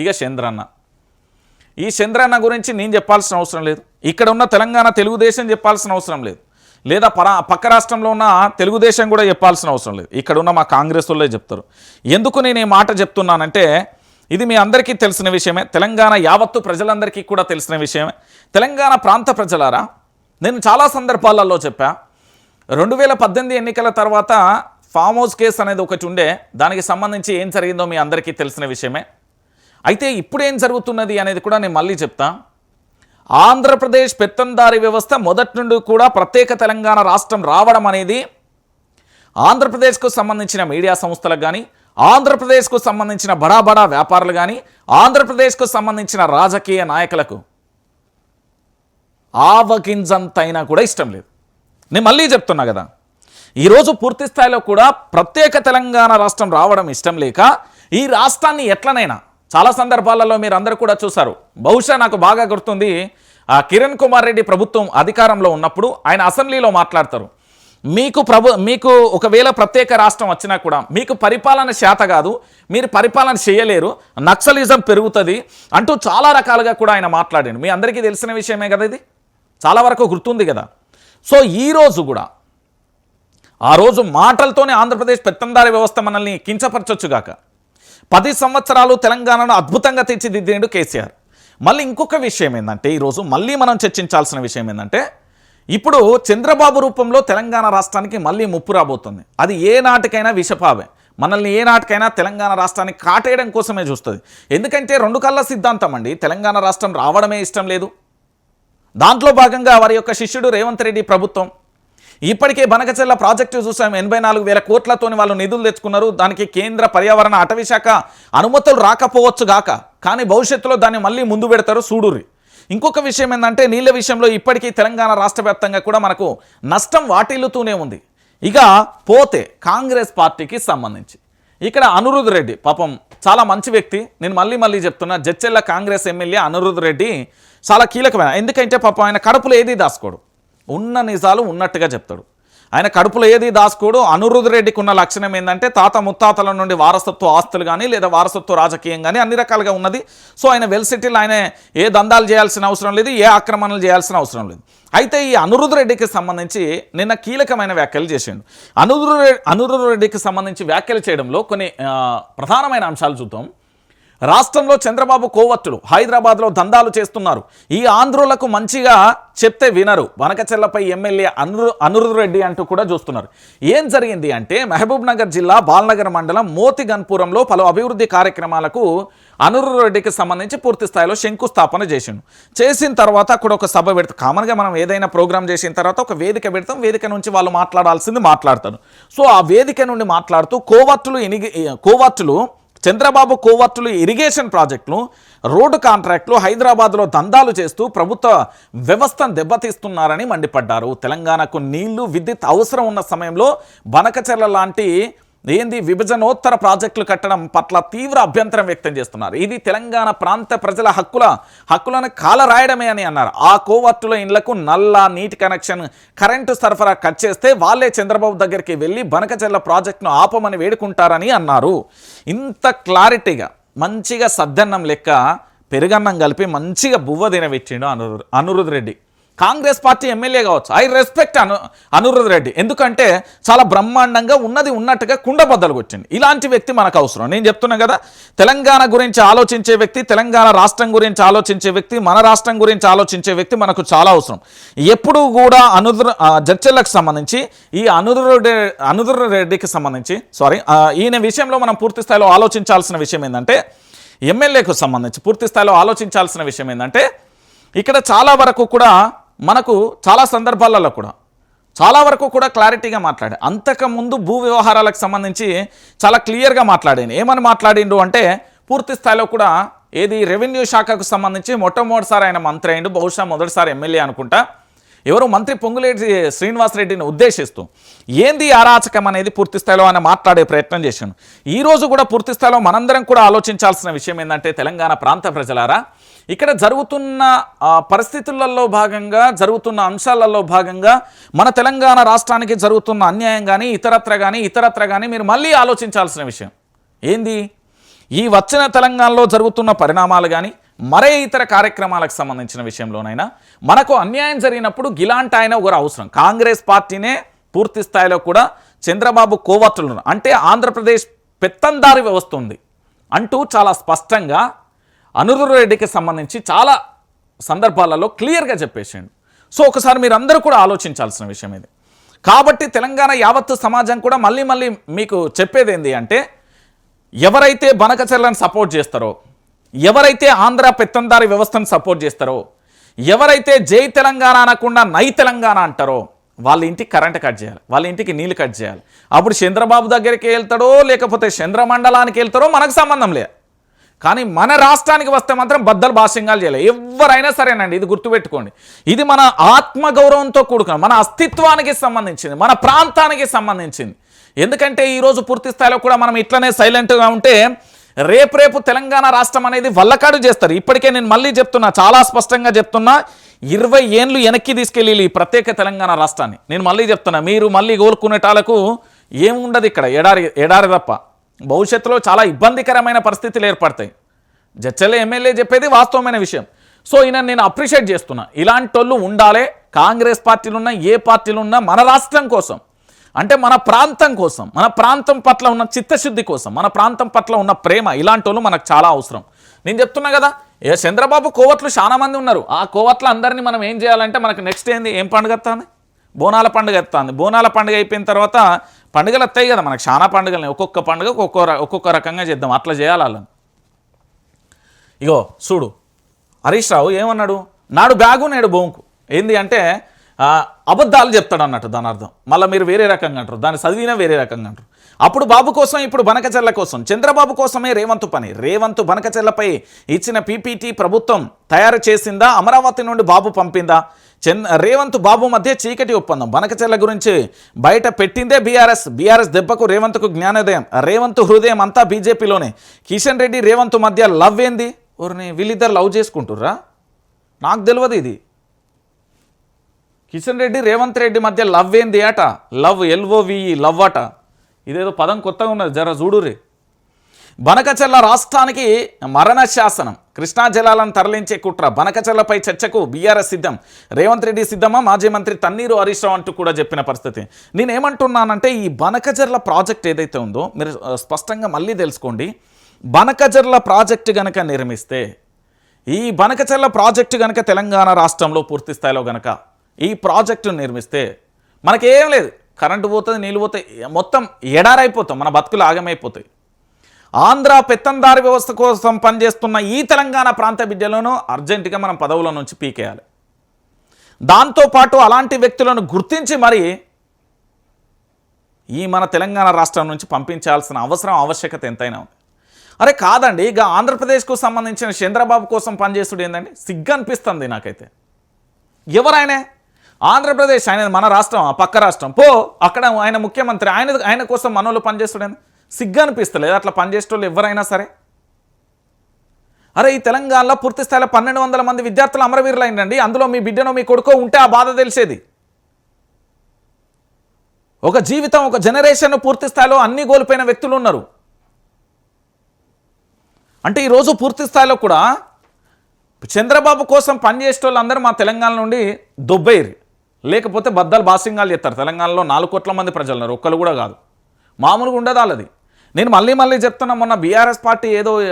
ఇక చంద్రన్న. ఈ చంద్రన్న గురించి నేను చెప్పాల్సిన అవసరం లేదు. ఇక్కడ ఉన్న తెలంగాణ తెలుగుదేశం చెప్పాల్సిన అవసరం లేదు. లేదా పరా పక్క రాష్ట్రంలో ఉన్న తెలుగుదేశం కూడా చెప్పాల్సిన అవసరం లేదు. ఇక్కడ ఉన్న మా కాంగ్రెస్ వాళ్ళే చెప్తారు. ఎందుకు నేను ఈ మాట చెప్తున్నానంటే ఇది మీ అందరికీ తెలిసిన విషయమే. తెలంగాణ యావత్తు ప్రజలందరికీ కూడా తెలిసిన విషయమే. తెలంగాణ ప్రాంత ప్రజలారా నేను చాలా సందర్భాలలో చెప్పా. రెండు వేల పద్దెనిమిది ఎన్నికల తర్వాత ఫామ్ హౌస్ కేసు అనేది ఒకటి ఉండే. దానికి సంబంధించి ఏం జరిగిందో మీ అందరికీ తెలిసిన విషయమే. అయితే ఇప్పుడేం జరుగుతున్నది అనేది కూడా నేను మళ్ళీ చెప్తా. ఆంధ్రప్రదేశ్ పెత్తందారి వ్యవస్థ మొదటి నుండి కూడా ప్రత్యేక తెలంగాణ రాష్ట్రం రావడం అనేది ఆంధ్రప్రదేశ్కు సంబంధించిన మీడియా సంస్థలకు కానీ ఆంధ్రప్రదేశ్కు సంబంధించిన బడా బడా వ్యాపారులు కానీ ఆంధ్రప్రదేశ్కు సంబంధించిన రాజకీయ నాయకులకు ఆవగింజంతైనా కూడా ఇష్టం లేదు. నేను మళ్ళీ చెప్తున్నా కదా. ఈరోజు పూర్తి స్థాయిలో కూడా ప్రత్యేక తెలంగాణ రాష్ట్రం రావడం ఇష్టం లేక ఈ రాష్ట్రాన్ని ఎట్లనైనా చాలా సందర్భాలలో మీరు అందరూ కూడా చూశారు. బహుశా నాకు బాగా గుర్తుంది ఆ కిరణ్ కుమార్ రెడ్డి ప్రభుత్వం అధికారంలో ఉన్నప్పుడు ఆయన అసెంబ్లీలో మాట్లాడతారు. మీకు ప్రభు మీకు ఒకవేళ ప్రత్యేక రాష్ట్రం వచ్చినా కూడా మీకు పరిపాలన శాత కాదు మీరు పరిపాలన చేయలేరు నక్సలిజం పెరుగుతుంది అంటూ చాలా రకాలుగా కూడా ఆయన మాట్లాడాడు మీ అందరికీ తెలిసిన విషయమే కదా ఇది? చాలా వరకు గుర్తుంది కదా. సో ఈ రోజు కూడా ఆ రోజు మాటలతోనే ఆంధ్రప్రదేశ్ పెత్తందారి వ్యవస్థ మనల్ని కించపరచొచ్చుగాక పది సంవత్సరాలు తెలంగాణను అద్భుతంగా తీర్చిదిద్దినడు కేసీఆర్. మళ్ళీ ఇంకొక విషయం ఏంటంటే ఈరోజు మళ్ళీ మనం చర్చించాల్సిన విషయం ఏంటంటే ఇప్పుడు చంద్రబాబు రూపంలో తెలంగాణ రాష్ట్రానికి మళ్ళీ ముప్పు రాబోతుంది. అది ఏ నాటికైనా విషపావే. మనల్ని ఏ నాటికైనా తెలంగాణ రాష్ట్రానికి కాటేయడం కోసమే చూస్తుంది. ఎందుకంటే రెండు కళ్ళ సిద్ధాంతం అండి తెలంగాణ రాష్ట్రం రావడమే ఇష్టం లేదు. దాంట్లో భాగంగా వారి యొక్క శిష్యుడు రేవంత్ రెడ్డి ప్రభుత్వం ఇప్పటికే బనకచెల్ల ప్రాజెక్టు చూసాం. ఎనభై నాలుగు వేల కోట్లతోని వాళ్ళు నిధులు తెచ్చుకున్నారు. దానికి కేంద్ర పర్యావరణ అటవీ శాఖ అనుమతులు రాకపోవచ్చు గాక. కానీ భవిష్యత్తులో దాన్ని మళ్ళీ ముందు పెడతారు సూడూరి. ఇంకొక విషయం ఏంటంటే నీళ్ళ విషయంలో ఇప్పటికీ తెలంగాణ రాష్ట్ర వ్యాప్తంగా కూడా మనకు నష్టం వాటిల్లుతూనే ఉంది. ఇక పోతే కాంగ్రెస్ పార్టీకి సంబంధించి. ఇక్కడ అనురుధ్ రెడ్డి పాపం చాలా మంచి వ్యక్తి. నేను మళ్ళీ మళ్ళీ చెప్తున్నా జడ్చెల్ల కాంగ్రెస్ ఎమ్మెల్యే అనురుధ్ రెడ్డి చాలా కీలకమైన. ఎందుకంటే పాపం ఆయన కడుపులో ఏది దాసుకోడు ఉన్న నిజాలు ఉన్నట్టుగా చెప్తాడు. ఆయన కడుపులో ఏది దాసుకోడు అనిరుద్ రెడ్డికి ఉన్న లక్షణం ఏంటంటే తాత ముత్తాతల నుండి వారసత్వ ఆస్తులు కానీ లేదా వారసత్వ రాజకీయం కానీ అన్ని రకాలుగా ఉన్నది. సో ఆయన వెల్ సెటిల్ ఆయన ఏ దందాలు చేయాల్సిన అవసరం లేదు ఏ ఆక్రమణలు చేయాల్సిన అవసరం లేదు. అయితే ఈ అనిరుద్ రెడ్డికి సంబంధించి నిన్న కీలకమైన వ్యాఖ్యలు చేసిండు. అనురు రెడ్డి రెడ్డికి సంబంధించి వ్యాఖ్యలు చేయడంలో కొన్ని ప్రధానమైన అంశాలు చూద్దాం. రాష్ట్రంలో చంద్రబాబు కోవత్తులు హైదరాబాద్లో దందాలు చేస్తున్నారు. ఈ ఆంధ్రులకు మంచిగా చెప్తే వినరు. వనకచెల్లపై ఎమ్మెల్యే అను అనిరుద్ రెడ్డి అంటూ కూడా చూస్తున్నారు. ఏం జరిగింది అంటే మహబూబ్ నగర్ జిల్లా బాల్నగర్ మండలం మోతిగన్పురంలో పలు అభివృద్ధి కార్యక్రమాలకు అనురు రెడ్డికి సంబంధించి పూర్తి స్థాయిలో శంకుస్థాపన చేసిండు. చేసిన తర్వాత అక్కడ ఒక సభ పెడతాం కామన్గా మనం ఏదైనా ప్రోగ్రామ్ చేసిన తర్వాత ఒక వేదిక పెడతాం. వేదిక నుంచి వాళ్ళు మాట్లాడాల్సింది మాట్లాడతారు. సో ఆ వేదిక నుండి మాట్లాడుతూ కోవత్తులు ఎనిగి కోవత్తులు చంద్రబాబు కోవర్టులు ఇరిగేషన్ ప్రాజెక్టులు రోడ్డు కాంట్రాక్టులు హైదరాబాద్లో దందాలు చేస్తూ ప్రభుత్వ వ్యవస్థను దెబ్బతీస్తున్నారని మండిపడ్డారు. తెలంగాణకు నీళ్ళు విద్యుత్ అవసరం ఉన్న సమయంలో బనకచెర్ల లాంటి ఏంది? విభజనోత్తర ప్రాజెక్టులు కట్టడం పట్ల తీవ్ర అభ్యంతరం వ్యక్తం చేస్తున్నారు. ఇది తెలంగాణ ప్రాంత ప్రజల హక్కుల హక్కులను కాలరాయడమే అని అన్నారు. ఆ కోవర్టుల ఇండ్లకు నల్ల నీటి కనెక్షన్ కరెంటు సరఫరా కట్ చేస్తే వాళ్ళే చంద్రబాబు దగ్గరికి వెళ్ళి బనకచెల్ల ప్రాజెక్టును ఆపమని వేడుకుంటారని అన్నారు. ఇంత క్లారిటీగా మంచిగా సద్దన్నం లెక్క పెరుగన్నం కలిపి మంచిగా బువ్వ తినవిచ్చిండు అనురు అనురుద్ రెడ్డి. కాంగ్రెస్ పార్టీ ఎమ్మెల్యే కావచ్చు. ఐ రెస్పెక్ట్ అను అనిరుద్ రెడ్డి. ఎందుకంటే చాలా బ్రహ్మాండంగా ఉన్నది ఉన్నట్టుగా కుండబద్దలు కొట్టింది ఇలాంటి వ్యక్తి మనకు అవసరం. నేను చెప్తున్నా కదా తెలంగాణ గురించి ఆలోచించే వ్యక్తి తెలంగాణ రాష్ట్రం గురించి ఆలోచించే వ్యక్తి మన రాష్ట్రం గురించి ఆలోచించే వ్యక్తి మనకు చాలా అవసరం. ఎప్పుడు కూడా అనుద్ర జడ్చర్లకు సంబంధించి ఈ అనురుడ్ అనురుద్ రెడ్డికి సంబంధించి సారీ ఈయన విషయంలో మనం పూర్తి స్థాయిలో ఆలోచించాల్సిన విషయం ఏంటంటే ఎమ్మెల్యేకు సంబంధించి పూర్తి స్థాయిలో ఆలోచించాల్సిన విషయం ఏంటంటే ఇక్కడ చాలా వరకు కూడా మనకు చాలా సందర్భాలలో కూడా చాలా వరకు కూడా క్లారిటీగా మాట్లాడే అంతకుముందు భూ వ్యవహారాలకు సంబంధించి చాలా క్లియర్గా మాట్లాడాను. ఏమని మాట్లాడిండు అంటే పూర్తి స్థాయిలో కూడా ఏది రెవెన్యూ శాఖకు సంబంధించి మొట్టమొదటిసారి ఆయన మంత్రి అయిండు బహుశా మొదటిసారి ఎమ్మెల్యే అనుకుంటా. ఎవరు మంత్రి పొంగులేటి శ్రీనివాసరెడ్డిని ఉద్దేశిస్తూ ఏంది అరాచకం అనేది పూర్తిస్థాయిలో ఆయన మాట్లాడే ప్రయత్నం చేశాను. ఈరోజు కూడా పూర్తిస్థాయిలో మనందరం కూడా ఆలోచించాల్సిన విషయం ఏంటంటే తెలంగాణ ప్రాంత ప్రజలారా ఇక్కడ జరుగుతున్న పరిస్థితులలో భాగంగా జరుగుతున్న అంశాలలో భాగంగా మన తెలంగాణ రాష్ట్రానికి జరుగుతున్న అన్యాయం కానీ ఇతరత్ర కానీ ఇతరత్ర కానీ మీరు మళ్ళీ ఆలోచించాల్సిన విషయం. ఏంది? ఈ వచ్చిన తెలంగాణలో జరుగుతున్న పరిణామాలు కానీ మరే ఇతర కార్యక్రమాలకు సంబంధించిన విషయంలోనైనా మనకు అన్యాయం జరిగినప్పుడు గిలాంటి ఆయన ఒకరు అవసరం. కాంగ్రెస్ పార్టీనే పూర్తి స్థాయిలో కూడా చంద్రబాబు కోవత్తులు అంటే ఆంధ్రప్రదేశ్ పెత్తందారి వ్యవస్థ ఉంది. అంటూ చాలా స్పష్టంగా అనురుద్ రెడ్డికి సంబంధించి చాలా సందర్భాలలో క్లియర్గా చెప్పేసిండు. సో ఒకసారి మీరందరూ కూడా ఆలోచించాల్సిన విషయం ఇది. కాబట్టి తెలంగాణ యావత్తు సమాజం కూడా మళ్ళీ మళ్ళీ మీకు చెప్పేది ఏంటి అంటే ఎవరైతే బనకచర్లను సపోర్ట్ చేస్తారో ఎవరైతే ఆంధ్ర పెత్తందారి వ్యవస్థను సపోర్ట్ చేస్తారో ఎవరైతే జై తెలంగాణ అనకుండా నై తెలంగాణ అంటారో వాళ్ళ ఇంటికి కరెంట్ కట్ చేయాలి వాళ్ళ ఇంటికి నీళ్ళు కట్ చేయాలి. అప్పుడు చంద్రబాబు దగ్గరికి వెళ్తాడో లేకపోతే చంద్రమండలానికి వెళ్తారో మనకు సంబంధం లేదు. కానీ మన రాష్ట్రానికి వస్తే మాత్రం బద్దలు భాష్యంగాలు చేయాలి. ఎవరైనా సరేనండి ఇది గుర్తుపెట్టుకోండి. ఇది మన ఆత్మగౌరవంతో కూడుకున్న మన అస్తిత్వానికి సంబంధించింది మన ప్రాంతానికి సంబంధించింది. ఎందుకంటే ఈరోజు పూర్తి స్థాయిలో కూడా మనం ఇట్లనే సైలెంట్గా ఉంటే రేపు రేపు తెలంగాణ రాష్ట్రం అనేది వల్లకాడు చేస్తారు. ఇప్పటికే నేను మళ్ళీ చెప్తున్నా చాలా స్పష్టంగా చెప్తున్నా ఇరవై ఏండ్లు వెనక్కి తీసుకెళ్ళి ఈ ప్రత్యేక తెలంగాణ రాష్ట్రాన్ని. నేను మళ్ళీ చెప్తున్నా మీరు మళ్ళీ కోలుకునేటాలకు ఏముండదు ఇక్కడ ఎడారి ఎడారి తప్ప. భవిష్యత్తులో చాలా ఇబ్బందికరమైన పరిస్థితులు ఏర్పడతాయి. జడ్చల ఎమ్మెల్యే చెప్పేది వాస్తవమైన విషయం. సో ఈయన నేను అప్రిషియేట్ చేస్తున్నా. ఇలాంటి వాళ్ళు ఉండాలి కాంగ్రెస్ పార్టీలున్నా ఏ పార్టీలున్నా మన రాష్ట్రం కోసం. అంటే మన ప్రాంతం కోసం మన ప్రాంతం పట్ల ఉన్న చిత్తశుద్ధి కోసం మన ప్రాంతం పట్ల ఉన్న ప్రేమ ఇలాంటి వాళ్ళు మనకు చాలా అవసరం. నేను చెప్తున్నా కదా ఏ చంద్రబాబు కోవట్లు చాలా మంది ఉన్నారు. ఆ కోవట్ల అందరినీ మనం ఏం చేయాలంటే మనకు నెక్స్ట్ ఏంది? ఏం పండుగ వస్తుంది? బోనాల పండుగ వస్తుంది. బోనాల పండుగ అయిపోయిన తర్వాత పండుగలు వస్తాయి కదా మనకు చాలా పండుగలు ఒక్కొక్క పండుగ ఒక్కొక్క ఒక్కొక్క రకంగా చేద్దాం. అట్లా చేయాలి వాళ్ళని. ఇగో చూడు. హరీష్ రావు ఏమన్నాడు? నాడు బ్యాగు నేడు బొంకు. ఏంది అంటే అబద్ధాలు చెప్తాడు అన్నట్టు దాని అర్థం. మళ్ళీ మీరు వేరే రకంగా అంటారు. దాన్ని చదివినా వేరే రకంగా అంటారు. అప్పుడు బాబు కోసం ఇప్పుడు బనకచెల్ల కోసం చంద్రబాబు కోసమే రేవంత్ పని. రేవంత్ బనకచెల్లపై ఇచ్చిన పీపీటీ ప్రభుత్వం తయారు చేసిందా? అమరావతి నుండి బాబు పంపిందా? చంద్ రేవంత్ బాబు మధ్య చీకటి ఒప్పందం. బనకచెల్ల గురించి బయట పెట్టిందే బీఆర్ఎస్. బీఆర్ఎస్ దెబ్బకు రేవంత్కు జ్ఞానోదయం. రేవంత్ హృదయం అంతా బీజేపీలోనే. కిషన్ రెడ్డి రేవంత్ మధ్య లవ్ ఏంది? ఊరిని వీళ్ళిద్దరు లవ్ చేసుకుంటుర్రా? నాకు తెలియదు ఇది. కిషన్ రెడ్డి రేవంత్ రెడ్డి మధ్య లవ్ ఏంది అట లవ్ ఎల్ఓవిఈ లవ్ అట ఇదేదో పదం కొత్తగా ఉన్నది జర చూడురి బనకచెల్ల రాష్ట్రానికి మరణ శాసనం. కృష్ణా జలాలను తరలించే కుట్ర. బనకచెల్లపై చర్చకు బీఆర్ఎస్ సిద్ధం. రేవంత్ రెడ్డి సిద్ధమా? మాజీ మంత్రి తన్నీరు హరీష్ రావు అంటూ కూడా చెప్పిన పరిస్థితి. నేనేమంటున్నానంటే ఈ బనకచెర్ల ప్రాజెక్ట్ ఏదైతే ఉందో మీరు స్పష్టంగా మళ్ళీ తెలుసుకోండి. బనకచెర్ల ప్రాజెక్టు గనక నిర్మిస్తే ఈ బనకచెర్ల ప్రాజెక్టు గనక తెలంగాణ రాష్ట్రంలో పూర్తి స్థాయిలో గనక ఈ ప్రాజెక్టు నిర్మిస్తే మనకేం లేదు. కరెంటు పోతుంది నీళ్ళు పోతాయి. మొత్తం ఎడారైపోతాం. మన బతుకులు ఆగమైపోతాయి. ఆంధ్ర పెత్తందారి వ్యవస్థ కోసం పనిచేస్తున్న ఈ తెలంగాణ ప్రాంత బిడ్డలను అర్జెంటుగా మనం పదవుల నుంచి పీకేయాలి. దాంతోపాటు అలాంటి వ్యక్తులను గుర్తించి మరి ఈ మన తెలంగాణ రాష్ట్రం నుంచి పంపించాల్సిన అవసరం ఆవశ్యకత ఎంతైనా ఉంది. అరే కాదండి ఇక ఆంధ్రప్రదేశ్కు సంబంధించిన చంద్రబాబు కోసం పనిచేస్తుడు ఏంటంటే సిగ్గు అనిపిస్తుంది నాకైతే. ఎవరైనా ఆంధ్రప్రదేశ్ ఆయన మన రాష్ట్రం ఆ పక్క రాష్ట్రం. పో అక్కడ ఆయన ముఖ్యమంత్రి ఆయన ఆయన కోసం మనోళ్ళు పనిచేస్తాడని? సిగ్గు అనిపిస్తలేదు. అట్లా పనిచేసేటోళ్ళు ఎవరైనా సరే. అరే ఈ తెలంగాణలో పూర్తి స్థాయిలో పన్నెండు వందల మంది విద్యార్థులు అమరవీరులు అయిందండి అందులో మీ బిడ్డనో మీ కొడుకో ఉంటే ఆ బాధ తెలిసేది. ఒక జీవితం ఒక జనరేషన్ పూర్తి స్థాయిలో అన్ని కోల్పోయిన వ్యక్తులు ఉన్నారు. అంటే ఈరోజు పూర్తి స్థాయిలో కూడా చంద్రబాబు కోసం పనిచేసే వాళ్ళందరూ మా తెలంగాణ నుండి దొబ్బేరు. లేకపోతే బద్దలు బాసింగాలు చేస్తారు. తెలంగాణలో నాలుగు కోట్ల మంది ప్రజలు ఉన్నారు. ఒక్కరు కూడా కాదు. మామూలుగా ఉండదు వాళ్ళది. నేను మళ్ళీ మళ్ళీ చెప్తున్నా మొన్న బీఆర్ఎస్ పార్టీ ఏదో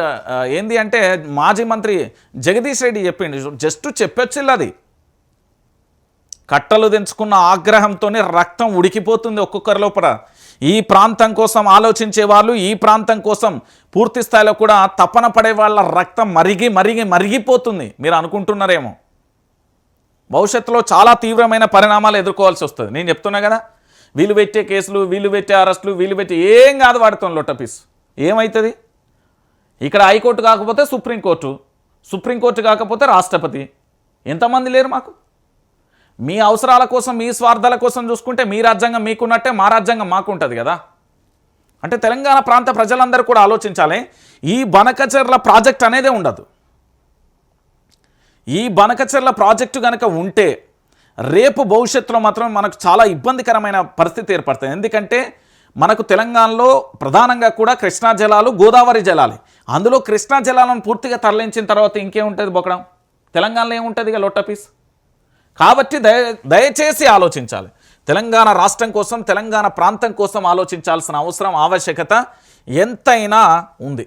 ఏంది అంటే మాజీ మంత్రి జగదీష్ రెడ్డి చెప్పిండు. జస్ట్ చెప్పొచ్చిల్లు అది. కట్టలు తెంచుకున్న ఆగ్రహంతోనే రక్తం ఉడికిపోతుంది ఒక్కొక్కరి లోపల. ఈ ప్రాంతం కోసం ఆలోచించే వాళ్ళు ఈ ప్రాంతం కోసం పూర్తి స్థాయిలో కూడా తపన పడే వాళ్ళ రక్తం మరిగి మరిగి మరిగిపోతుంది. మీరు అనుకుంటున్నారేమో. భవిష్యత్తులో చాలా తీవ్రమైన పరిణామాలు ఎదుర్కోవాల్సి వస్తుంది. నేను చెప్తున్నా కదా వీళ్ళు పెట్టే కేసులు వీళ్ళు పెట్టే అరెస్టులు వీళ్ళు పెట్టే ఏం కాదు వాడుతాం లొట్టపీస్ ఏమవుతుంది ఇక్కడ హైకోర్టు కాకపోతే సుప్రీంకోర్టు సుప్రీంకోర్టు కాకపోతే రాష్ట్రపతి. ఎంతమంది లేరు మాకు? మీ అవసరాల కోసం మీ స్వార్థాల కోసం చూసుకుంటే మీ రాజ్యాంగం మీకున్నట్టే మా రాజ్యాంగం మాకు ఉంటుంది కదా. అంటే తెలంగాణ ప్రాంత ప్రజలందరూ కూడా ఆలోచించాలి ఈ బనకచర్ల ప్రాజెక్ట్ అనేదే ఉండదు. ఈ బనకచర్ల ప్రాజెక్టు కనుక ఉంటే రేపు భవిష్యత్తులో మాత్రం మనకు చాలా ఇబ్బందికరమైన పరిస్థితి ఏర్పడుతుంది. ఎందుకంటే మనకు తెలంగాణలో ప్రధానంగా కూడా కృష్ణా జలాలు గోదావరి జలాలే. అందులో కృష్ణా జలాలను పూర్తిగా తరలించిన తర్వాత ఇంకేముంటుంది బొక్కడం తెలంగాణలో ఏముంటుంది ఇక లొట్ట కాబట్టి దయ దయచేసి ఆలోచించాలి. తెలంగాణ రాష్ట్రం కోసం తెలంగాణ ప్రాంతం కోసం ఆలోచించాల్సిన అవసరం ఆవశ్యకత ఎంతైనా ఉంది.